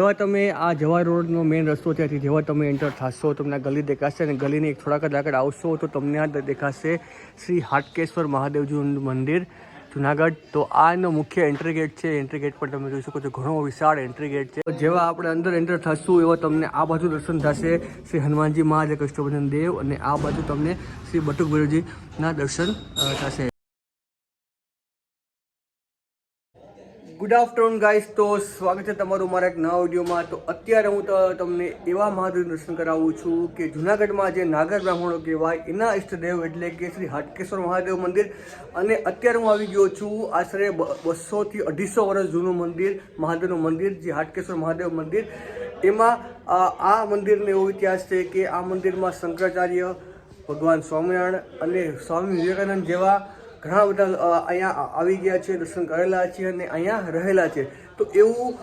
જેવા તમે આ જવા રોડનો મેઇન રસ્તો ત્યાંથી જેવા તમે એન્ટર થશો, તમને ગલી દેખાશે અને ગલીની એક થોડાક જ આગળ આવશો તો તમને આ દેખાશે શ્રી હાટકેશ્વર મહાદેવજીનું મંદિર, જુનાગઢ. તો આ એનો મુખ્ય એન્ટ્રી ગેટ છે. એન્ટ્રી ગેટ પર તમે જોઈ શકો છો ઘણો વિશાળ એન્ટ્રી ગેટ છે. જેવા આપણે અંદર એન્ટર થશું એવા તમને આ બાજુ દર્શન થશે શ્રી હનુમાનજી મહારાજ, કૃષ્ણભજન દેવ અને આ બાજુ તમને શ્રી બટુક ભૈરવજીના દર્શન થશે. ગુડ આફ્ટરનૂન ગાઈસ તો સ્વાગત છે તમારું મારા એક નવા વિડીયોમાં. તો અત્યારે હું તમને એવા મહાદેવ દર્શન કરાવું છું કે જુનાગઢમાં જે નાગર બ્રાહ્મણો કહેવાય, એના ઈષ્ટદેવ એટલે કે શ્રી હાટકેશ્વર મહાદેવ મંદિર. અને અત્યારે હું આવી ગયો છું આશરે બસોથી અઢીસો વર્ષ જૂનું મંદિર, મહાદેવનું મંદિર, જે હાટકેશ્વર મહાદેવ મંદિર. એમાં આ મંદિરનો એવો ઇતિહાસ છે કે આ મંદિરમાં શંકરાચાર્ય, ભગવાન સ્વામિનારાયણ અને સ્વામી વિવેકાનંદ જેવા ઘણા બધા અહીંયા આવી ગયા છે, દર્શન કરેલા છે અને અહીંયા રહેલા છે. તો એવું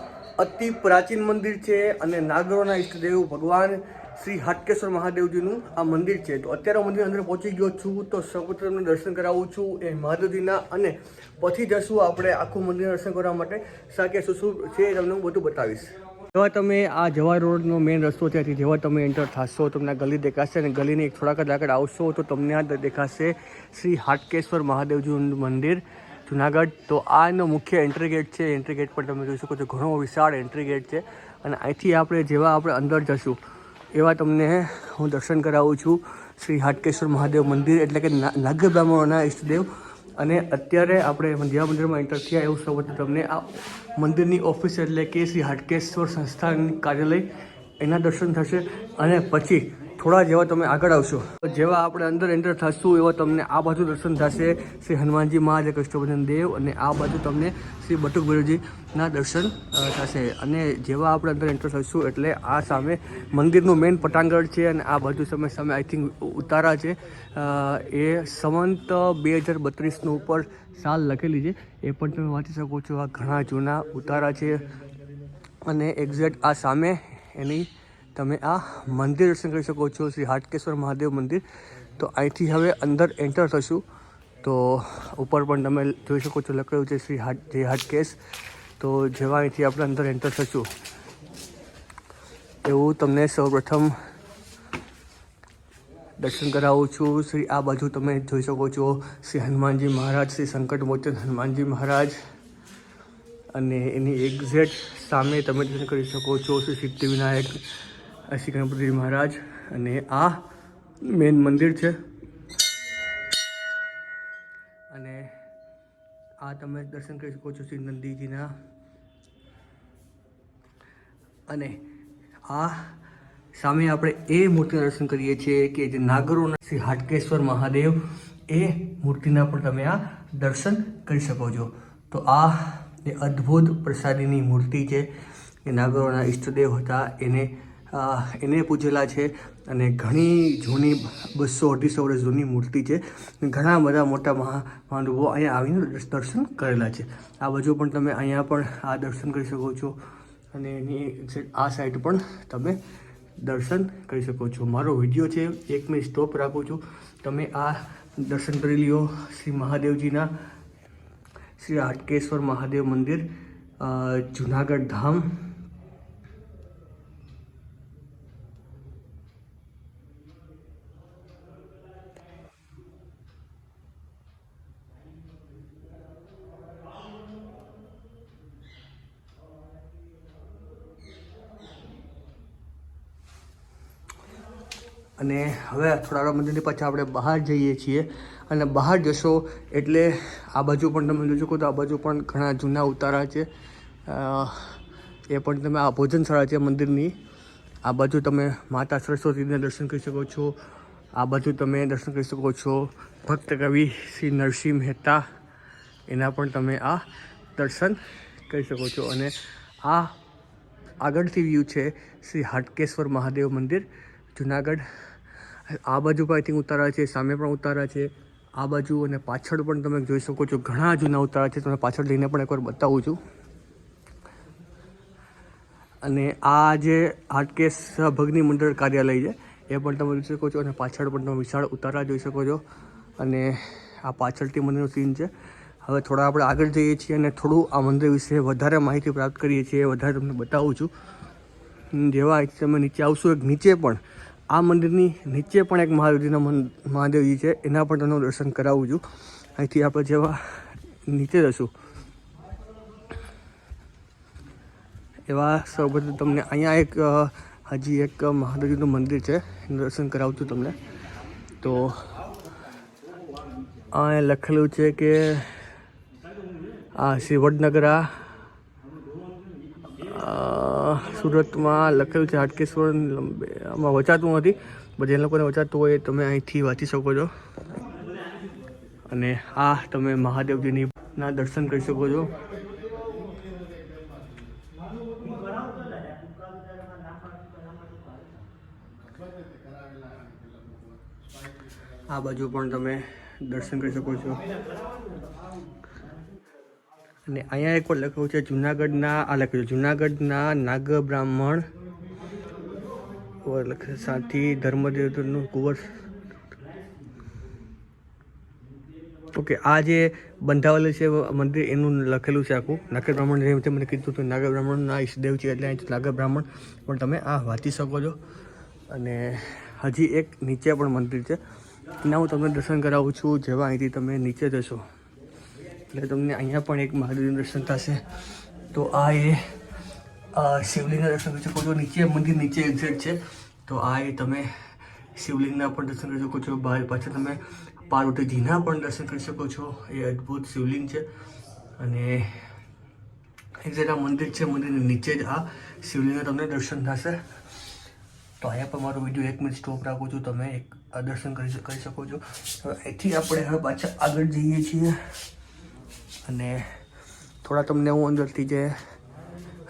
અતિ પ્રાચીન મંદિર છે અને નાગરોના ઈષ્ટદેવ ભગવાન શ્રી હાટકેશ્વર મહાદેવજીનું આ મંદિર છે. તો અત્યારે મંદિર અંદર પહોંચી ગયો છું, તો સૌપ્રથમ દર્શન કરાવું છું, એ મહાદેવજીના, અને પછી જશું આપણે આખું મંદિર દર્શન કરવા માટે. સાકે, શું શું છે તમને હું બધું બતાવીશ. જેવા તમે આ જવાહર રોડનો મેઇન રસ્તો ત્યાંથી જેવા તમે એન્ટર થશો, તમને ગલી દેખાશે અને ગલીની એક થોડાક જ આગળ આવશો તો તમને આ દેખાશે શ્રી હાટકેશ્વર મહાદેવજીનું મંદિર, જુનાગઢ. તો આ એનો મુખ્ય એન્ટ્રી ગેટ છે એન્ટ્રી ગેટ પર તમે જોઈ શકો છો ઘણો વિશાળ એન્ટ્રી ગેટ છે અને અહીંથી આપણે જેવા આપણે અંદર જશું, એવા તમને હું દર્શન કરાવું છું. શ્રી હાટકેશ્વર મહાદેવ મંદિર એટલે કે ના- નાગર બ્રાહ્મણોના ઈષ્ટદેવ અને અત્યારે આપણે જેવા મંદિરમાં એન્ટર થયા એવું સૌ તમને આ મંદિરની ઓફિસ એટલે કે શ્રી હાટકેશ્વર સંસ્થાન કાર્યાલય એના દર્શન થશે. અને પછી થોડા જેવા તમે આગળ આવશો. જેવા આપણે અંદર એન્ટર થશું, એવા તમને આ બાજુ દર્શન થશે શ્રી હનુમાનજી મહારાજ કૃષ્ણભજન દેવ અને આ બાજુ તમને શ્રી બટુક દર્શન થશે. અને જેવા આપણે અંદર એન્ટર થશું એટલે આ સામે મંદિરનું મેઇન પટાંગણ છે અને આ બાજુ સામે સામે આઈ થિંક ઉતારા છે. એ સંવંત બે હજાર બત્રીસનું ઉપર સાલ લખેલી છે. એ પણ તમે વાંચી શકો છો. આ ઘણા જૂના ઉતારા છે. અને એક્ઝેક્ટ આ સામે એની તમે આ મંદિર દર્શન કરી શકો છો શ્રી હાટકેશ્વર મહાદેવ મંદિર. તો અહીંથી હવે અંદર એન્ટર થશું. તો ઉપર પણ તમે જોઈ શકો છો લખેલું છે શ્રી હાટ, જય હાટકેશ. તો જેવા અહીંથી આપણે અંદર એન્ટર થશું. એવું તમને સૌપ્રથમ દર્શન કરાવું છું. શ્રી આ બાજુ તમે જોઈ શકો છો શ્રી હનુમાનજી મહારાજ, શ્રી સંકટ મોચન હનુમાનજી મહારાજ. અને એની એક્ઝેક્ટ સામે તમે દર્શન કરી શકો છો. શ્રી સિદ્ધિવિનાયક શ્રી ગણપતિ મહારાજ અને આ મેન મંદિર છે. અને આ તમે દર્શન કરી શકો છો શ્રી નંદીજીના. અને આ સામે આપણે એ મૂર્તિના દર્શન કરીએ છીએ કે જે નાગરોના શ્રી હાટકેશ્વર મહાદેવ એ મૂર્તિના પણ તમે આ દર્શન કરી શકો છો. તો આ એ અદ્ભુત પ્રસાદીની મૂર્તિ છે. એ નાગરોના ઈષ્ટદેવ હતા. એને એને પૂજેલા છે અને ઘણી જૂની બસો અઢીસો વર્ષ જૂની મૂર્તિ છે. ઘણા બધા મોટા મહા મહાનુભાવો અહીંયા આવીને દર્શન કરેલા છે. આ બાજુ પણ તમે અહીંયા પણ આ દર્શન કરી શકો છો અને એની exact આ સાઈડ પણ તમે દર્શન કરી શકો છો. મારો વીડિયો છે, એક મેં સ્ટોપ રાખું છું. તમે આ દર્શન કરી લ્યો. શ્રી મહાદેવજીના, શ્રી હાટકેશ્વર મહાદેવ મંદિર જુનાગઢ ધામ અને હવે થોડા મંદિરની પાછા આપણે બહાર જઈએ છીએ અને બહાર જશો એટલે આ બાજુ પણ તમે જોઈ શકો તો આ બાજુ પણ ઘણા જૂના ઉતારા છે. એ પણ તમે આ ભોજનશાળા છે મંદિરની. આ બાજુ તમે માતા સરસ્વતીના દર્શન કરી શકો છો. આ બાજુ તમે દર્શન કરી શકો છો ભક્ત કવિ શ્રી નરસિંહ મહેતા. એના પણ તમે આ દર્શન કરી શકો છો. અને આ આગળથી વ્યૂ છે શ્રી હાટકેશ્વર મહાદેવ મંદિર. જુનાગઢ. આ બાજુ પણ આઈ થિંક ઉતારા છે, સામે પણ ઉતારા છે. આ બાજુ અને પાછળ પણ તમે જોઈ શકો છો, ઘણા જૂના ઉતારા છે. તમને પાછળ લઈને પણ એકવાર બતાવું છું. અને આ જે હાટકેશ ભગની મંડળ કાર્યાલય છે, એ પણ તમે જોઈ શકો છો. અને પાછળ પણ તમે વિશાળ ઉતારા જોઈ શકો છો. અને આ પાછળથી મંદિરનો સીન છે. હવે થોડા આપણે આગળ જઈએ છીએ અને થોડું આ મંદિર વિશે વધારે માહિતી પ્રાપ્ત કરીએ છીએ વધારે તમને બતાવું છું. જેવા તમે નીચે આવશો, એક નીચે પણ આ મંદિરની નીચે પણ એક મહાદેવજીના મહાદેવજી છે, એના પણ તમને દર્શન કરાવું છું. અહીંથી આપણે જેવા નીચે જશું. એવા સૌપ્રથમ તમને અહીંયા એક હજી એક મહાદેવજીનું મંદિર છે, એનું દર્શન કરાવું છું તમને. તો આ લખેલું છે કે, આ શ્રી વડનગરા સુરતમાં લખેલું છે, હાટકેશ્વર લંબે. આમાં વચાતું નથી, but જે લોકોને વચાતું હોય તમે અહીંથી વાંચી શકો છો. અને આ તમે મહાદેવજીની ના દર્શન કરી શકો છો. આ બાજુ પણ તમે દર્શન કરી શકો છો. અને અહીંયા એક વાર લખ્યું છે જુનાગઢના, આ લખ્યું છે જુનાગઢના નાગ બ્રાહ્મણ સાથી ધર્મદેવનું કુંવર. ઓકે, આ જે બંધાવેલું છે મંદિર એનું લખેલું છે આખું. નાગર બ્રાહ્મણ જેમ મને કીધું હતું નાગર બ્રાહ્મણના ઈષ્ટદેવ છે એટલે અહીં નાગર બ્રાહ્મણ પણ તમે આ વાંચી શકો છો. અને હજી એક નીચે પણ મંદિર છે. એના હું તમને દર્શન કરાવું છું, જેવા અહીંથી તમે નીચે જશો. એટલે તમને અહીંયા પણ એક મહાદેવનું દર્શન થશે. તો આ એ શિવલિંગના દર્શન કરી શકો છો. નીચે મંદિર, નીચે એક્ઝેક્ટ છે. તો આ એ તમે શિવલિંગના પણ દર્શન કરી શકો છો. બહાર પાછળ તમે પાર્વતીજીના પણ દર્શન કરી શકો છો. એ અદ્ભુત શિવલિંગ છે. અને એક્ઝેક્ટ આ મંદિર છે, મંદિરની નીચે જ આ શિવલિંગના તમને દર્શન થશે. તો અહીંયા પણ મારો વીડિયો એક મિનિટ સ્ટોપ રાખું છું. તમે એક દર્શન કરી શકો છો. અહીંથી આપણે હવે પાછા આગળ જઈએ છીએ. અને થોડા તમને હું અંદરથી જે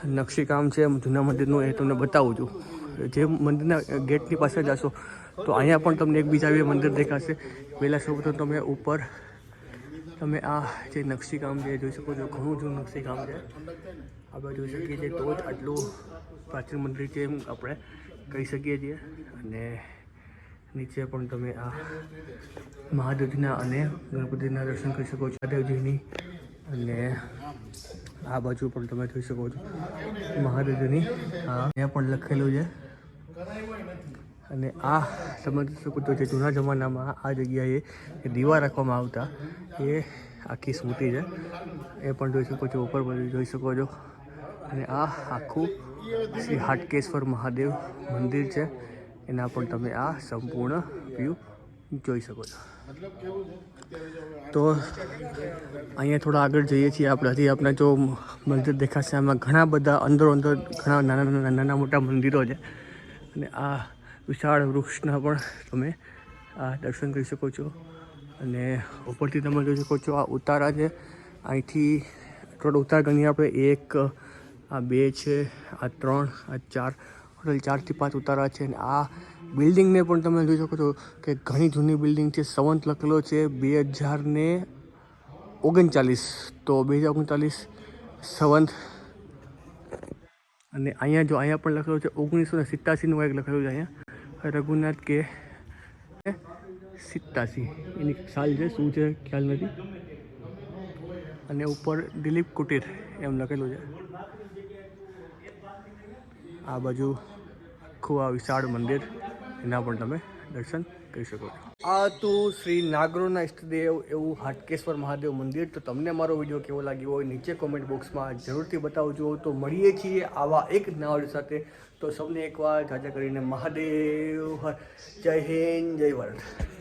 નકશીકામ છે, જૂના મંદિરનું એ તમને બતાવું છું. જે મંદિરના ગેટની પાસે જશો, તો અહીંયા પણ તમને એક બીજા મંદિર દેખાશે. પહેલાં સૌપ્રથમ તમે ઉપર તમે આ જે નકશીકામ છે જોઈ શકો છો. ઘણું જૂનું નકશીકામ છે. આપણે જોઈ શકીએ છીએ તો જ આટલું પ્રાચીન મંદિર છે એમ આપણે કહી શકીએ છીએ. અને નીચે પણ તમે આ મહાદેવજીના અને ગણપતિના દર્શન કરી શકો છો. મહાદેવજીની અને આ બાજુ પણ તમે જોઈ શકો છો મહાદેવની હા. ત્યાં પણ લખેલું છે. અને આ તમે જોઈ શકો છો જે જૂના જમાનામાં આ જગ્યાએ દીવા રાખવામાં આવતા, એ આખી સ્મૃતિ છે. એ પણ જોઈ શકો છો, ઉપર બધું જોઈ શકો છો. અને આ આખું શ્રી હાટકેશ્વર મહાદેવ મંદિર છે. એના પણ તમે આ સંપૂર્ણ વ્યૂ જોઈ શકો છો. તો અહીંયા થોડા આગળ જઈએ છીએ આપણે. હજી આપણે જો મંદિર દેખાશે, આમાં ઘણા બધા અંદરો અંદર ઘણા નાના નાના નાના મોટા મંદિરો છે. અને આ વિશાળ વૃક્ષના પણ તમે આ દર્શન કરી શકો છો. અને ઉપરથી તમે જોઈ શકો છો આ ઉતારા છે. અહીંથી થોડો ઉતાર ગણીએ આપણે એક, આ બે છે, આ ત્રણ, આ ચાર ટોટલ ચારથી પાંચ ઉતારા છે અને આ બિલ્ડિંગને પણ તમે જોઈ શકો છો કે ઘણી જૂની બિલ્ડિંગ છે. સંવંત લખેલો છે બે હજાર ને ઓગણચાલીસ. તો બે હજાર ઓગણચાલીસ સંવંત. અને અહીંયા જો અહીંયા પણ લખેલું છે ઓગણીસો ને સિત્તાસીનું કંઈક લખેલું છે અહીંયા. રઘુનાથ કે સિત્તાસી. એની સાલ છે? શું છે? ખ્યાલ નથી? અને ઉપર દિલીપ કુટીર એમ લખેલું છે. આ બાજુ આખું આ વિશાળ મંદિર, એના પણ તમે દર્શન કરી શકો છો. આ તો શ્રી નાગરોના ઇષ્ટદેવ એવું હાટકેશ્વર મહાદેવ મંદિર. તો તમને મારો વીડિયો કેવો લાગ્યો હોય નીચે કોમેન્ટ બોક્સમાં જરૂરથી બતાવજો. તો મળીએ છીએ આવા એક નાવડ સાથે. તો સૌને એકવાર જાજા કરીને મહાદેવ. જય હિન્દ, જય ભારત.